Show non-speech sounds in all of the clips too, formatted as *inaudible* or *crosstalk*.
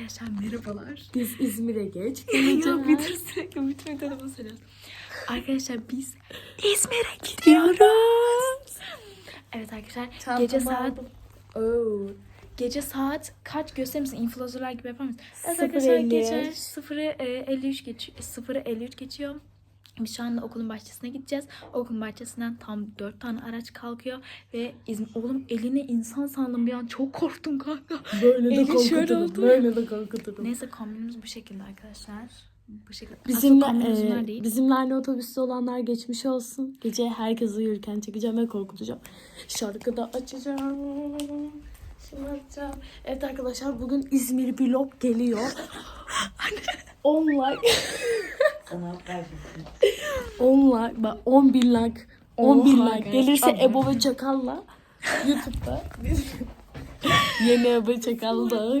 Arkadaşlar merhabalar. Biz İzmir'e geç. *laughs* Yok bir dur sürekli bütün videoda söylüyoruz. Arkadaşlar biz İzmir'e gidiyoruz. Evet arkadaşlar gece saat Oo. Gece saat kaç gösterir misin? Influencerlar gibi yapar mısın? Evet arkadaşlar 0.53. gece 0'ı e, 53 geçiyor. 0'ı 53 geçiyor. Biz şu anda okulun bahçesine gideceğiz. Okulun bahçesinden tam 4 tane araç kalkıyor ve İzmir... Oğlum eline insan sandım bir an çok korktum kanka. Böyle de korkuturum. Böyle de korkuturum. Neyse kombinimiz bu şekilde arkadaşlar. Bu şekilde. Bizimle, Aslında e, değil. bizimle aynı otobüste olanlar geçmiş olsun. Gece herkes uyurken çekeceğim ve korkutacağım. Şarkı da açacağım. Şimdi açacağım. Evet arkadaşlar bugün İzmir vlog geliyor. *laughs* 10 like. 10 like. Bak 10 bin like. 10 bin like. Gelirse. Ebo ve Çakal'la YouTube'da. *laughs* Yeni Ebo Çakal'da.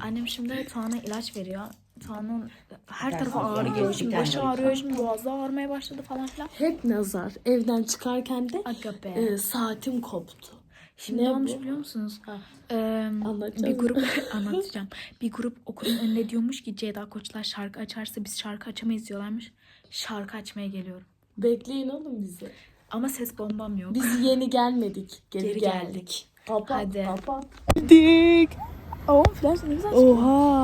Annem şimdi Tuğan'a ilaç veriyor. Tuğan'ın her tarafı ağrıyor. Şimdi başı ağrıyor. Şimdi boğazı ağrımaya başladı falan filan. Hep nazar. Evden çıkarken de Aga be. e, saatim koptu. Şimdi ne ne olmuş bu? biliyor musunuz? Ha. Ee, bir grup *laughs* anlatacağım. Bir grup okulun önüne diyormuş ki Ceyda Koçlar şarkı açarsa biz şarkı açamayız diyorlarmış. Şarkı açmaya geliyorum. Bekleyin oğlum bizi. Ama ses bombam yok. Biz yeni gelmedik. Geri, Geri geldik. geldik. Kapat, Hadi. kapat. Dik. Oo flash ne güzel Oha.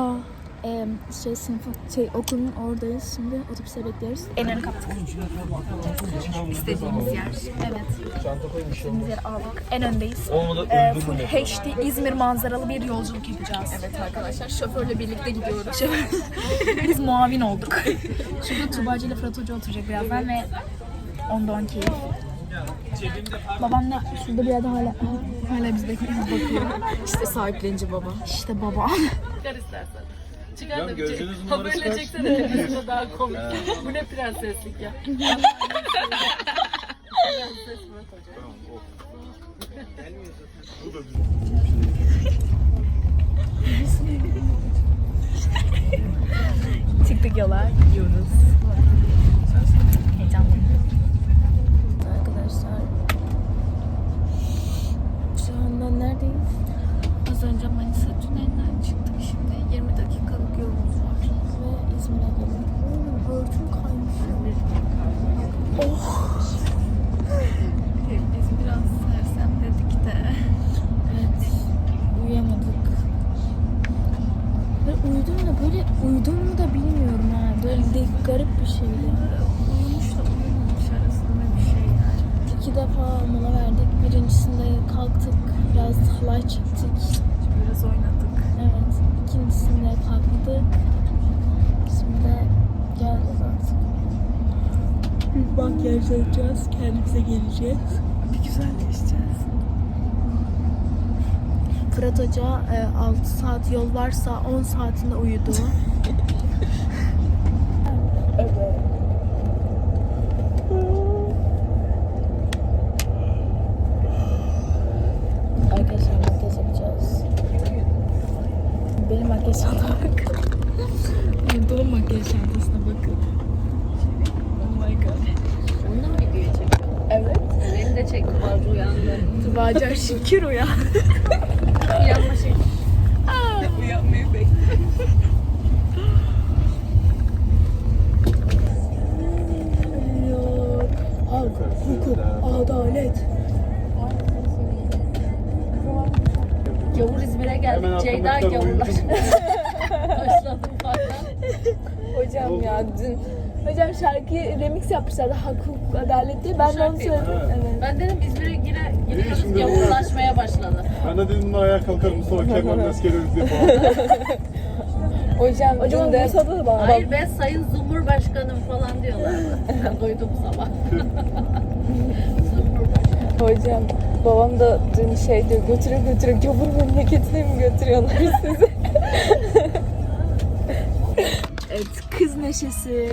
Ee, şey sınıfın şey okulun oradayız şimdi otobüse bekliyoruz. En ön kaptık. İstediğimiz yer. Evet. İstediğimiz yeri aldık. En öndeyiz. Ee, full HD İzmir manzaralı bir yolculuk yapacağız. Evet arkadaşlar şoförle birlikte gidiyoruz. *laughs* Biz muavin olduk. Şurada Tubacı ile Fırat Hoca oturacak birazdan ve onda on keyif. Babam da şurada bir yerde hala hala bizi bekliyor bakıyor. İşte sahiplenici baba. İşte baba. Çıkar istersen. Çıkar da bir şey. Haberle çeksene tepesinde daha komik. Bu ne prenseslik ya. Prenses Murat Hoca. Çıktık yola gidiyoruz. Heyecanlıyım. Arkadaşlar şu anda neredeyiz? Az önce Manisa tünelinden çıktık. Şimdi 20 dakikalık yolumuz var. Ve İzmir'e geldik. Oğlum örtüm kaymış. Oh. Biz biraz sersemledik de. Evet. Uyuyamadık. Ve uyudum da böyle uyudum mu da bilmiyorum ha. Böyle de garip bir şeydi. Uyumuş da uyumamış arasında bir şey yani. İki defa mola verdik. Birincisinde kalktık. Biraz halay çektik. Biraz oynadık. Evet. İkincisinde kalktık. Şimdi geleceğiz artık. Bir makyaj yapacağız. Kendimize geleceğiz. Bir güzelleşeceğiz. Fırat Hoca e, 6 saat yol varsa 10 saatinde uyudu. *laughs* Arkadaşlar makyaj yapacağız. Benim makyaj çantama bakın. Doğum makyaj çantasına bakın. Oh my god. Onu mu videoya çektin? Evet. Beni de çektim bazı uyandı. Tubaca şükür uyan. Uyanma şey. Uyanmayı bekliyorum. Hak, hukuk, adalet. Gavur İzmir'e geldik. Ceyda gavurlar. Başladım falan. Hocam ya dün Hocam şarkıyı remix yapmışlardı Hak Hukuk Adaleti. Ben de onu Şarkıyı- söyledim. Evet. Ben dedim İzmir'e yine gidiyoruz. şimdi? Gavurlaşmaya başladı. Ben de dedim ayağa kalkarım sonra Kemal *laughs* Meskeleriz diye falan. *laughs* Hocam, Hocam de Bursa'da da bana. Hayır be Sayın Cumhurbaşkanım falan diyorlardı. Ben duydum sabah. *laughs* Hocam babam da dün şey diyor götürü götürü gavur memleketine mi götürüyorlar *laughs* sizi? Evet kız neşesi.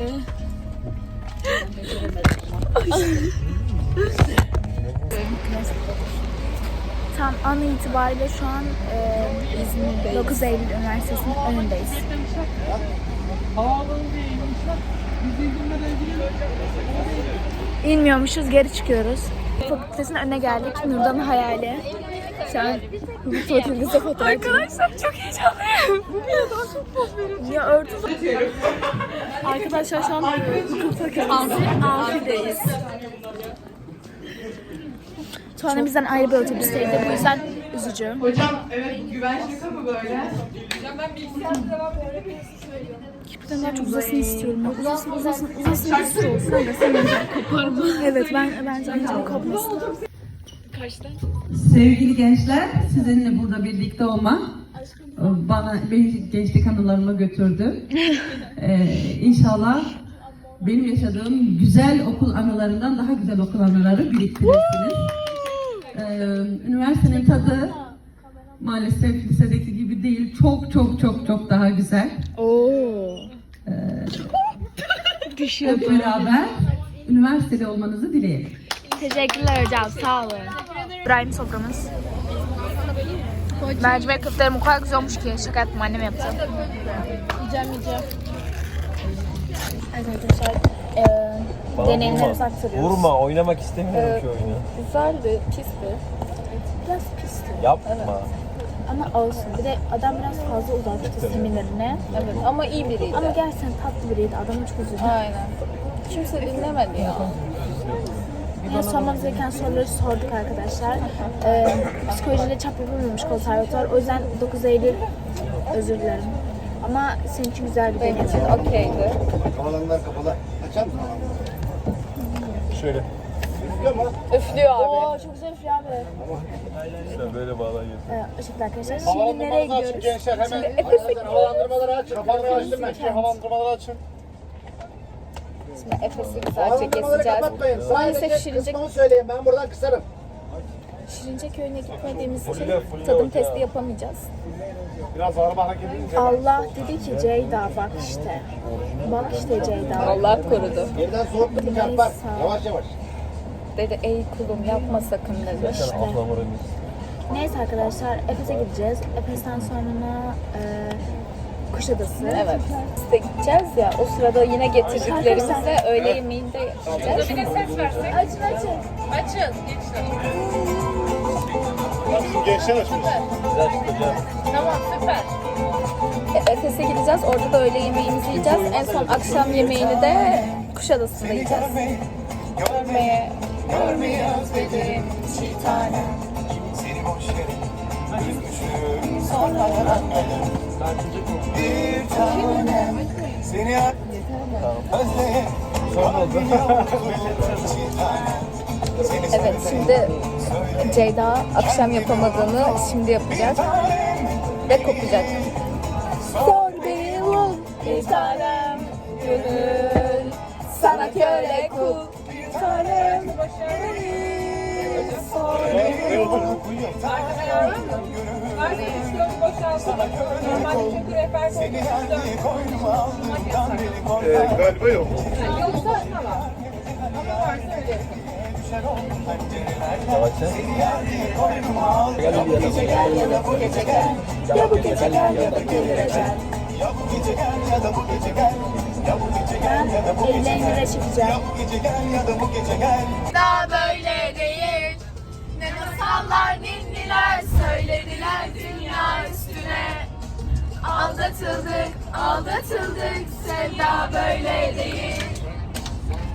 Tam an itibariyle şu an e, İzmir 9 Eylül Üniversitesi'nin önündeyiz. İnmiyormuşuz, geri çıkıyoruz. Fakültesinin önüne geldik. Nurdan Hayali. Sen bu fakirlise fotoğraf Arkadaşlar çok heyecanlıyım. Bu. Ya örtü Arkadaşlar şu an hukuk fakültesi. Amfideyiz. Sonra bizden ayrı bir otobüsteydi. Bu yüzden üzücü. Hocam evet güvenlik kapı böyle. Kirpikten daha çok uzasın istiyorum. Ya. Uzasın, uzasın, uzasın. Öyle sen önce kopar mı? Evet ben bence önce kopmasın. Sevgili gençler, sizinle burada birlikte olmak bana benim gençlik anılarıma götürdü. *laughs* ee, inşallah benim yaşadığım güzel okul anılarından daha güzel okul anıları biriktirirsiniz. Ee, üniversitenin tadı maalesef lisedeki gibi değil. Çok çok çok çok daha güzel. Ee, hep beraber üniversitede olmanızı dileyelim. Teşekkürler hocam. Sağ olun. İbrahim soframız. Mercimek köftelerim o kadar güzel olmuş ki. Şaka yaptım annem yaptı. Yiyeceğim yiyeceğim. Evet arkadaşlar. Eee deneyimlerimizi aktarıyoruz. Vurma, oynamak istemiyorum ki oyunu. Güzeldi, pisti. Biraz pisti. Yapma. Ama olsun. Bir de adam biraz fazla uzattı seminerine. Evet ama iyi biriydi. Ama gerçekten tatlı biriydi. Adamı çok üzüldüm. Aynen. Kimse dinlemedi ya. Yine sormamız gereken soruları sorduk arkadaşlar. Ee, psikolojiyle çap yapılmamış konservatuar. O yüzden 9 Eylül özür dilerim. Ama seninki güzel bir Benim deneyim. için okeydi. Kafalarından kapalı. Açar mısın? Şöyle. Üflüyor abi. Oo çok güzel Fri abi. Sen böyle bağlanıyorsun. Ee, ışıklı arkadaşlar. Şimdi nereye Havalandırmaları açın gidiyoruz? gençler hemen. Arkadaşlar havalandırmaları açın. Kapanmayı açtım ben. Şey, havalandırmaları açın. Şimdi Efes'i güzelce Havalandırmaları kapatmayın. Maalesef Sadece Şirince, kısmını söyleyin. Ben buradan kısarım. Şirince köyüne gitmediğimiz için tadım testi yapamayacağız. Biraz araba hareket edince. Allah dedi ki Ceyda bak işte. Bak işte Ceyda. Allah korudu. Geriden soğuk bir çarpar. Yavaş yavaş. Dedi ey kulum yapma sakın dedi. Ablamın Neyse arkadaşlar Efes'e gideceğiz. Efes'ten sonra e, Kuşadası. Evet. Biz de gideceğiz ya o sırada yine getirdiklerimizle öğle yemeğinde yiyeceğiz. Açın açın. Bizim gençler açmış. Güzel çıkacağım. E, Efes'e gideceğiz. Orada da öğle yemeğimizi yiyeceğiz. En son akşam yemeğini de Kuşadası'nda yiyeceğiz. Görmeye, görmeye özledim bir tane. Sonra Evet şimdi Ceyda akşam yapamadığını şimdi yapacak ve kopacak. Sor bir tanem gönül. Sana köle kul. Bir tanem gönül sor bir ol. Ee, galiba ya bu da. Daha böyle değil. Ne masallar ninniler söylediler dünya üstüne. Aldatıldık, aldatıldık, sevda böyle değil.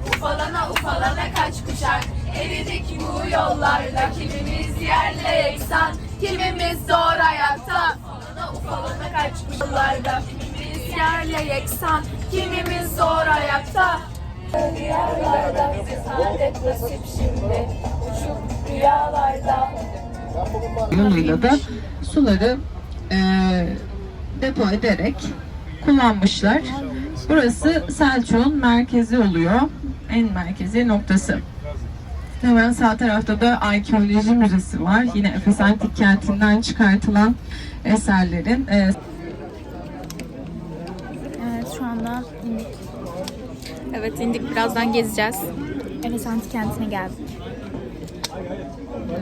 Ufalana ufalana kaç kuşak, eridik bu yollarda. Kimimiz yerle yeksan, kimimiz zor ayakta. Ufalana ufalana kaç kuşaklarda, kimimiz yerle yeksan, kimimiz zor ayakta. Rüyalarda saadet nasip şimdi uçup rüyalarda yoluyla da suları e, depo ederek kullanmışlar. Burası Selçuk'un merkezi oluyor. En merkezi noktası. Hemen sağ tarafta da arkeoloji müzesi var. Yine Efes Antik Kenti'nden çıkartılan eserlerin e, Evet şu anda indik. Evet indik birazdan gezeceğiz. Efes Antik Kenti'ne geldik.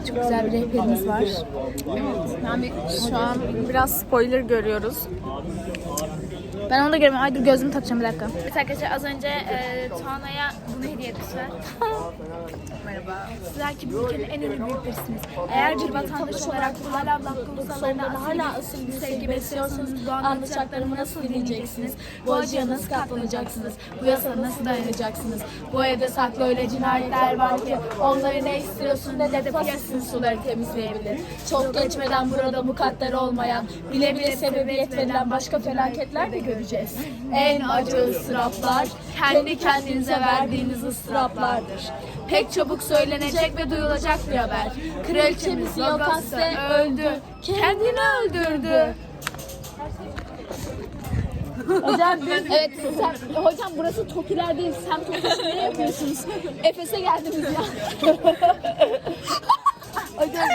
Çok güzel bir rehberimiz var. Yani şu an biraz spoiler görüyoruz. Ben onu da görmüyorum. Ay dur gözümü takacağım bir dakika. Evet arkadaşlar az önce e, Tuana'ya bunu hediye etmişler. Merhaba. Sizler ki bu ülkenin en ünlü büyüklerisiniz. Eğer bir vatandaş olarak hala hala hala asıl bir sevgi besliyorsanız bu anlatacaklarımı nasıl dinleyeceksiniz? Bu acıya nasıl katlanacaksınız? Bu yasa nasıl dayanacaksınız? Bu evde saklı öyle cinayetler var ki onları ne istiyorsun ne de depoyasin suları temizleyebilir. Çok geçmeden burada mukadder olmayan, bile bile sebebiyet verilen başka felaketler de göreceğiz. En acı ıstıraplar, kendi kendinize verdiğiniz ıstıraplardır. Pek çabuk söylenecek ve duyulacak bir haber. Kraliçemiz Yokaste öldü, kendini öldürdü. Hocam evet sen, hocam burası Tokiler değil sen Tokiler ne yapıyorsunuz? Efes'e geldiniz ya. *laughs* hocam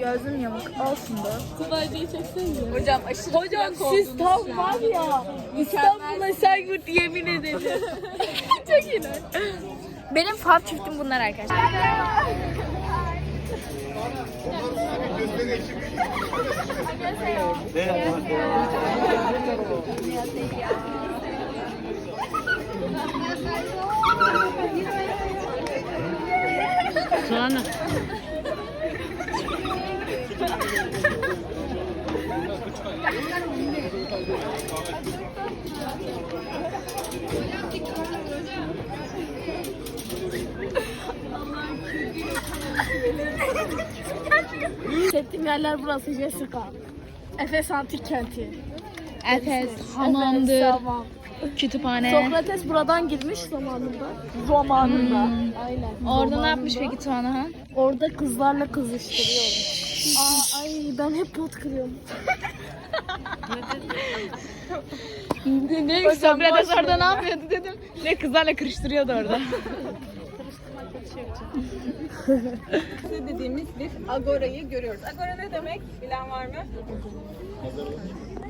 Gözüm yamuk olsun da. Kıvaycıyı çeksene. Hocam aşırı Hocam siz tam var ya İstanbul'a Sergut yemin ederim. *laughs* Çok iyi. Benim fav çiftim bunlar arkadaşlar. Hissettiğim yerler burası Jessica. Efes Antik Kenti. Efes, hamamdır. Tamam. Kütüphane. Sokrates buradan girmiş zamanında. Zamanında. Aynen. Orada ne yapmış peki Tuana? Orada kızlarla kızıştırıyor. Aa, ay ben hep pot kırıyorum. ne Sokrates orada ne yapıyordu dedim. Ne kızlarla kırıştırıyordu orada. *laughs* dediğimiz bir agorayı görüyoruz. Agora ne demek? Bilen var mı?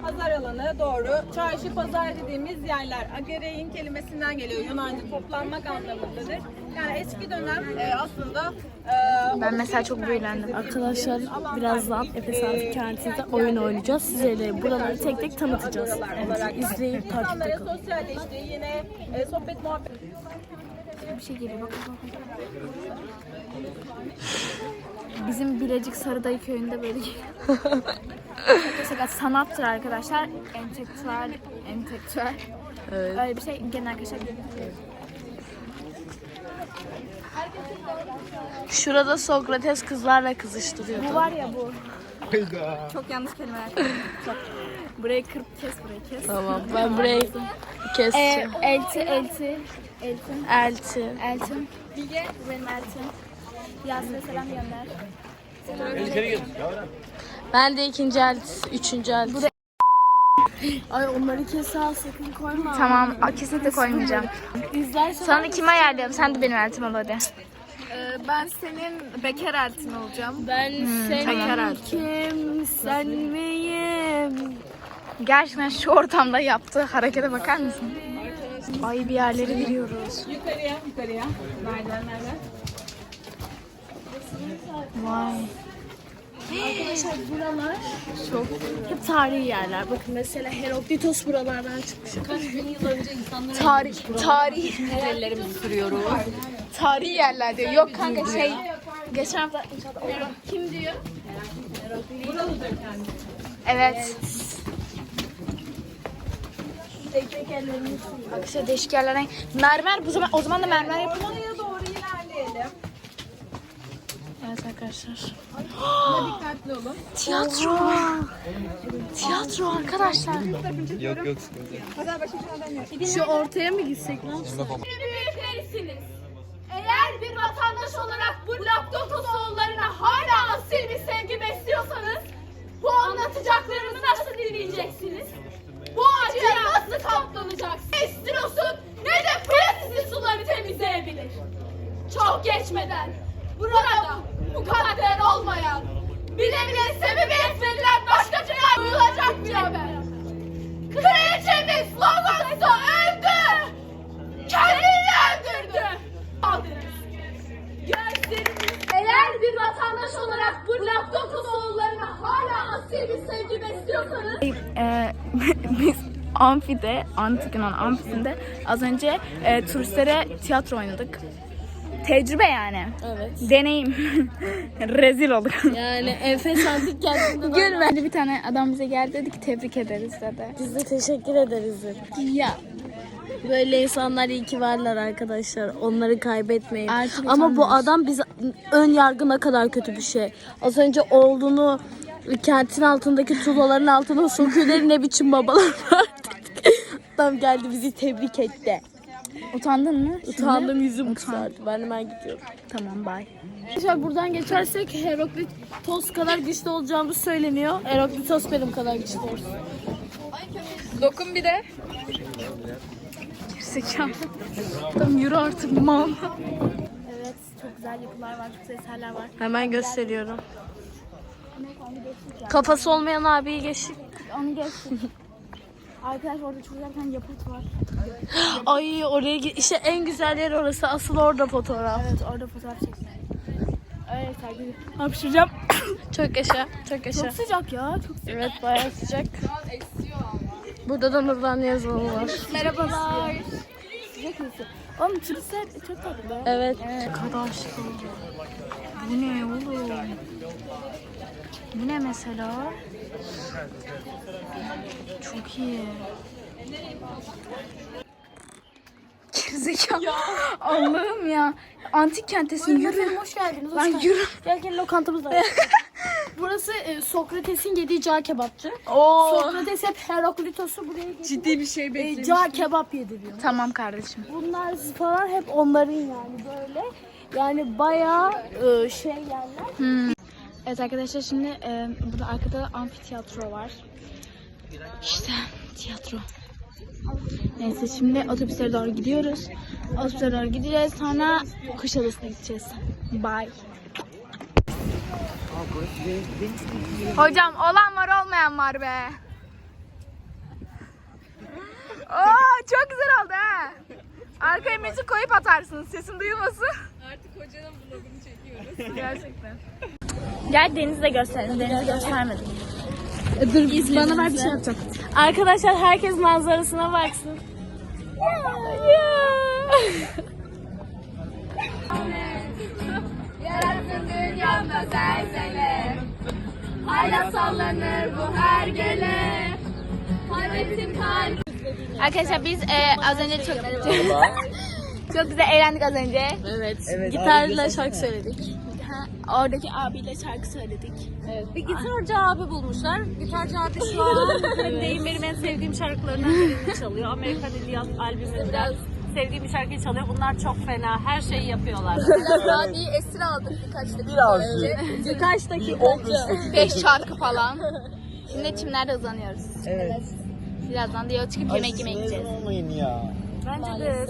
Pazar alanı doğru. Çarşı pazar dediğimiz yerler. Agerein kelimesinden geliyor. Yunanca toplanmak anlamındadır. Yani eski dönem e, aslında e, Ben mesela çok büyülendim. Arkadaşlar birazdan Efes Antik Kenti'nde oyun oynayacağız. Size de buraları tek tek tanıtacağız. Evet, izleyip insanların kalın. sosyalleştiği yine e, sohbet muhabbet Bir şey geliyor bakın. Bizim Bilecik Sarıdayı köyünde böyle Sakat *laughs* sanattır arkadaşlar. Entelektüel, entelektüel. Öyle bir şey. Gelin arkadaşlar. Şurada Sokrates kızlarla kızıştırıyordu. Bu var ya bu. Çok yanlış kelimeler. Çok. Burayı kırıp kes burayı kes. Tamam ben burayı Ee, keseceğim. elti, elti, eltim, Elti. eltim. Bilge, bu benim eltim. Yasin'e selam gönder. Ben de ikinci elti, üçüncü elti. Ay onları kes al sakın koyma. Tamam kesinlikle koymayacağım. İzlersen Sana kimi ayarlayalım? Sen de benim eltim ol hadi. ben senin bekar eltin olacağım. Ben Bekar Kim sen miyim? Gerçekten şu ortamda yaptığı harekete bakar mısın? Ay bir yerlere giriyoruz. yukarıya yukarıya merdivenlerle. Vay. hep tarihi yerler. Bakın mesela Heraklitos buralardan çıkmış. Tarih, tarih. Ellerimizi sürüyoruz. Tarihi yerler diyor. Yok kanka şey. Geçen hafta kim diyor? Evet. Arkadaşlar değişik yerlerden. Mermer bu zaman o zaman da mermer yapalım. Oraya doğru ilerleyelim. Evet arkadaşlar. Dikkatli olun. Tiyatro. Tiyatro arkadaşlar. Yok yok sıkıntı. Şu ortaya mı gitsek lan? büyüklerisiniz. Eğer bir vatandaş olarak bu laptop soğullarına hala asil bir sevgi besliyorsanız bu anlatacaklarımı nasıl dinleyeceksiniz? Bu acıya nasıl katlanacaksınız? Ne Estrosun ne de Prenses'in suları temizleyebilir. Çok geçmeden burada mukadder olmayan bile bile sebebiyet verilen başkacaya duyulacak bir haber. Kraliçemiz Logos'ta öldü! Kendini öldürdü! Aldınız. Eğer bir vatandaş olarak bu laptopun oğullarına hala asil bir sevgi besliyorsanız *laughs* biz amfide, antik Yunan amfisinde az önce e, turistlere tiyatro oynadık. Tecrübe yani. Evet. Deneyim. *laughs* Rezil olduk. Yani Efes Antik Kenti'nde de Gülmedi bir tane adam bize geldi dedi ki tebrik ederiz dedi. biz de teşekkür ederiz. dedi. Ya Böyle insanlar iyi ki varlar arkadaşlar. Onları kaybetmeyin. Artık Ama bu adam bize ön yargı ne kadar kötü bir şey. Az önce olduğunu kentin altındaki tuğlaların altına sokuyorlar ne biçim babalar var dedik. *laughs* Adam geldi bizi tebrik etti. utandın mı? Şimdi? Utandım yüzüm kızardı. Ben hemen gidiyorum. Tamam bay. Arkadaşlar buradan geçersek Heraklitos kadar güçlü olacağımız söyleniyor. Heraklitos benim kadar güçlü olsun. Dokun bir de. Gerizekalı. Tamam yürü artık mal. Evet çok güzel yapılar var, çok güzel eserler var. Hemen gösteriyorum. Kafası olmayan abiyi geçtik. Onu geçtim. Arkadaşlar orada çok güzel bir tane yapıt var. Ay oraya git. İşte en güzel yer orası. Asıl orada fotoğraf. Evet orada fotoğraf çektim. Öyle sergi. Hapşıracağım. çok yaşa. Çok yaşa. Çok sıcak ya. Çok sıcak. Evet bayağı sıcak. Burada da Nurdan yazılı var. Merhabalar. Sıcak mısın? Oğlum turistler çok tatlı. Evet. Arkadaşlar. Bu ne oğlum? Bu ne mesela? Çok iyi. Gerizekalı. Allah'ım ya. Antik kentesin yürü. Hoş geldiniz. Hoş Lan geldiniz. yürü. Gel gel lokantamız var. *laughs* Burası e, Sokrates'in yediği cağ kebapçı. Oo. Sokrates hep Heraklitos'u buraya getirdi. Ciddi bir şey E, beklemiş. cağ kebap yediriyor. Tamam kardeşim. Bunlar falan hep onların yani böyle. Yani bayağı e, şey yerler. Evet arkadaşlar şimdi e, burada arkada amfiteyatro var. İşte tiyatro. Neyse şimdi otobüslere doğru gidiyoruz. Otobüslere doğru gideceğiz. Sonra Kuşadası'na gideceğiz. Bye. Hocam olan var olmayan var be. Oo çok güzel oldu ha. Arkaya müzik koyup atarsınız sesin duyulması. Artık hocanın vlogunu çekiyoruz. *laughs* Gerçekten. Gel denizi de gösterelim. Denizi göstermedim. Dur Bana ver bir şey yapacağım. Arkadaşlar herkes manzarasına baksın. Yarattın dünyamda zelzele Hala sallanır bu her gele Hayretim kalbim Arkadaşlar biz e, az önce çok *laughs* çok güzel eğlendik az önce. Evet. Gitarla şarkı söyledik. Ha, oradaki abiyle şarkı söyledik. Bir gitarcı abi bulmuşlar. Gitarcı abi şu an *laughs* deyim benim en sevdiğim şarkılarından birini çalıyor. Amerikan İlyas albümünden sevdiğim bir şarkıyı çalıyor. Bunlar çok fena. Her şeyi yapıyorlar. *laughs* Rabi'yi esir aldık birkaç dakika önce. Birkaç dakika önce. Beş şarkı falan. Şimdi çimlerde hızlanıyoruz. Evet. Birazdan diye çıkıp yemek yemeye gideceğiz. Olmayın ya. Bence de.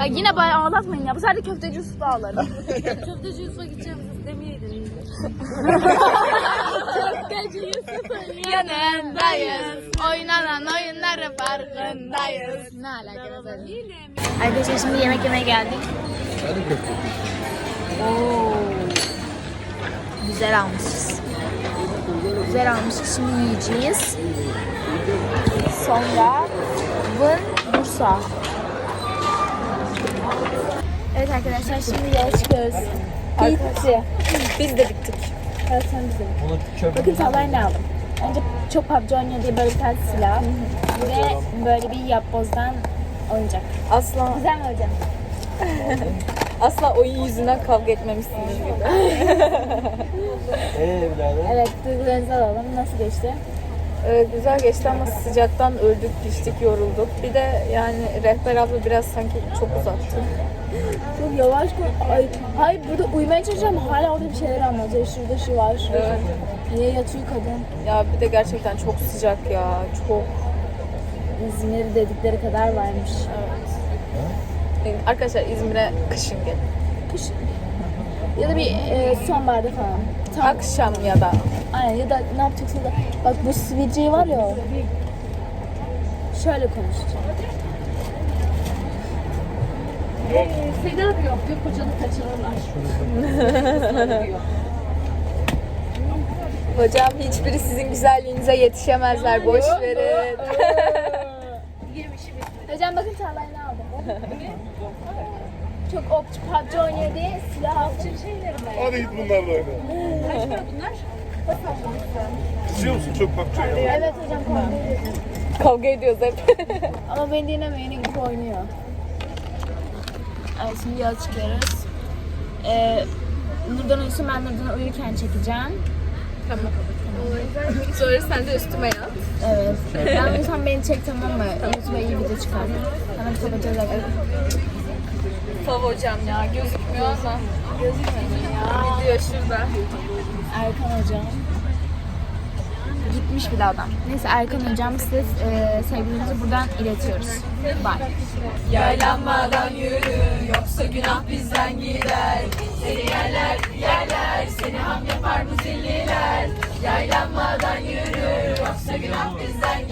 Ay yine bayağı ağlatmayın ya. Bu sefer de köfteci Yusuf'u ağlarım. Köfteci Yusuf'a gideceğimiz demeyeydin. Yanındayız. Oynanan oyunları farkındayız. Ne alakası Arkadaşlar şimdi yemek yemeye geldik. Oo. Güzel almışız. Güzel almışız. Şimdi yiyeceğiz. Sonra Vın Bursa. Evet arkadaşlar şimdi yola çıkıyoruz. Bitti. Biz de bittik. Bittik. Bakın tablayı ne aldım? Önce çok PUBG oynuyor diye böyle bir tane silah. Ve böyle bir yapbozdan oyuncak. Asla Güzel mi hocam? *laughs* asla oyun yüzünden kavga etmemişsiniz gibi. Eee *laughs* birader. Evet duygularınızı alalım. Nasıl geçti? Ee, güzel geçti ama sıcaktan öldük, piştik, yorulduk. Bir de yani rehber abla biraz sanki çok uzattı. Çok yavaş konuş. Ay, hayır burada uyumaya çalışıyorum. Hala orada bir şeyler anlatıyor. Şurada şu var, şurada Evet. Niye yatıyor kadın? Ya bir de gerçekten çok sıcak ya, çok. İzmir dedikleri kadar varmış. Evet. Arkadaşlar İzmir'e kışın gelin. Ya da bir e, sonbaharda falan. Tam, Akşam ya da aynen ya da ne yapacaksın da bak bu sivilceyi var ya o. Şöyle konuşacağım. Seni arıyor. Bir kocanı kaçırırlar. *laughs* Hocam hiçbiri sizin güzelliğinize yetişemezler. Boş verin. Hocam bakın Çağlay ne aldı? *laughs* Çok okçu PUBG oynuyor diye silah aldı. Hadi git bunlarla oyna. Kaç para bunlar? Kızıyor musun çok bak Evet hocam kavga ediyor. Kavga ediyoruz hep. *laughs* Ama beni dinlemiyor yine gidip oynuyor. Evet şimdi yola çıkıyoruz. Ee, Nurdan uyusun ben Nurdan'ı uyurken çekeceğim. Sonra sen de üstüme yat. Evet. Ben uyusam beni çek tamam mı? YouTube'a iyi video çıkar. Hemen kapatıyoruz arkadaşlar. Fav hocam ya gözükmüyor ama. Gözükmüyor ya. Gidiyor şurada. Erkan hocam. Gitmiş bile adam. Neyse Erkan hocam size e, sevgilinizi buradan iletiyoruz. Bye. Yaylanmadan yürü yoksa günah bizden gider. Seni yerler yerler seni ham yapar bu zilliler. Yaylanmadan yürü yoksa günah bizden?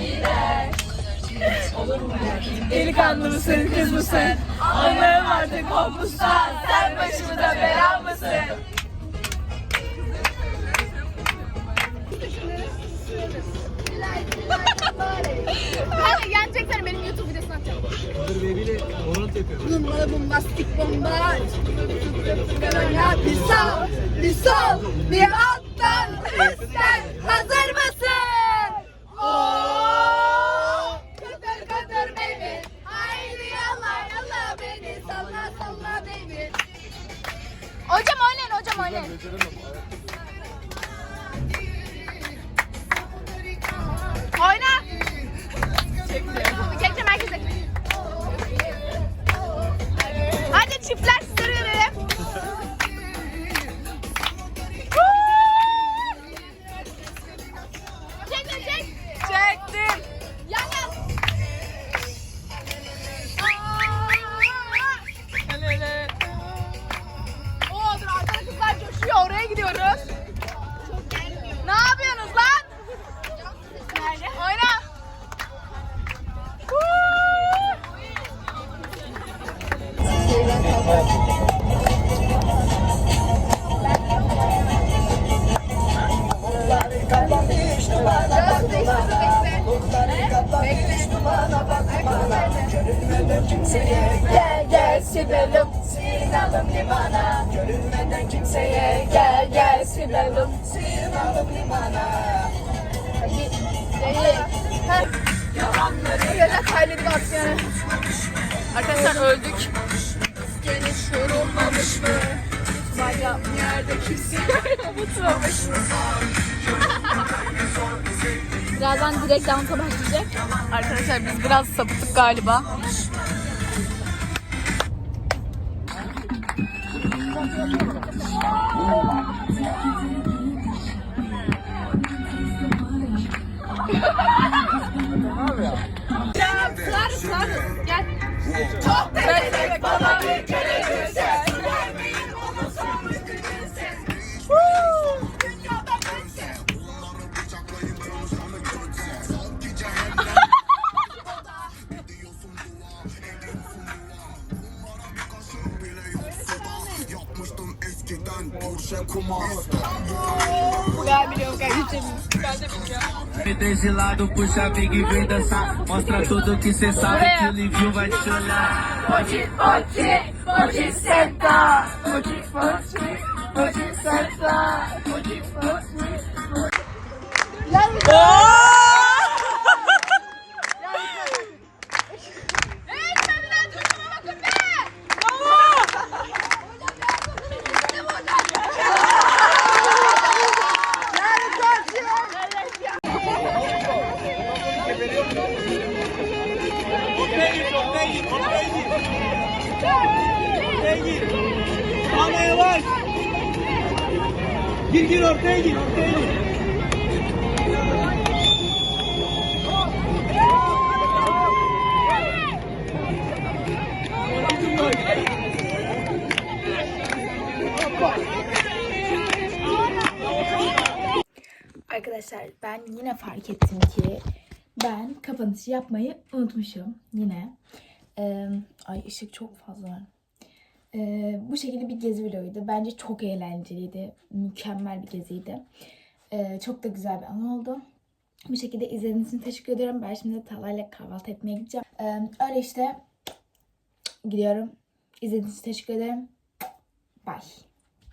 Delikanlı mısın kız mısın? Anlarım artık kopmuşsan sen başımıza bela mısın? Ben gerçekten benim YouTube videosunu atacağım. Bomba bombastik bomba. Bir sağ, bir sol, bir alttan üstten. Teşekkür ederim. Arkadaşlar öldük Geniş yorulmamış mı? Baya yerde kimse *laughs* unutmamış *laughs* Birazdan direkt dansa başlayacak. Arkadaşlar biz biraz sapıttık galiba Çok teşekkür bana bir kere Desse lado, puxa big e vem dançar. Mostra tudo que cê sabe que o Livinho vai te olhar. Pode, pode, pode sentar. Pode, pode, pode sentar. Pode, pode. Ama Gir gir ortaya gir ortaya gir. Arkadaşlar ben yine fark ettim ki ben kapanışı yapmayı unutmuşum yine. Ee, ay ışık çok fazla. Ee, bu şekilde bir gezi vloguydu. Bence çok eğlenceliydi. Mükemmel bir geziydi. Ee, çok da güzel bir anı oldu. Bu şekilde izlediğiniz için teşekkür ediyorum. Ben şimdi Talha'yla kahvaltı etmeye gideceğim. Ee, öyle işte gidiyorum. İzlediğiniz için teşekkür ederim. Bye.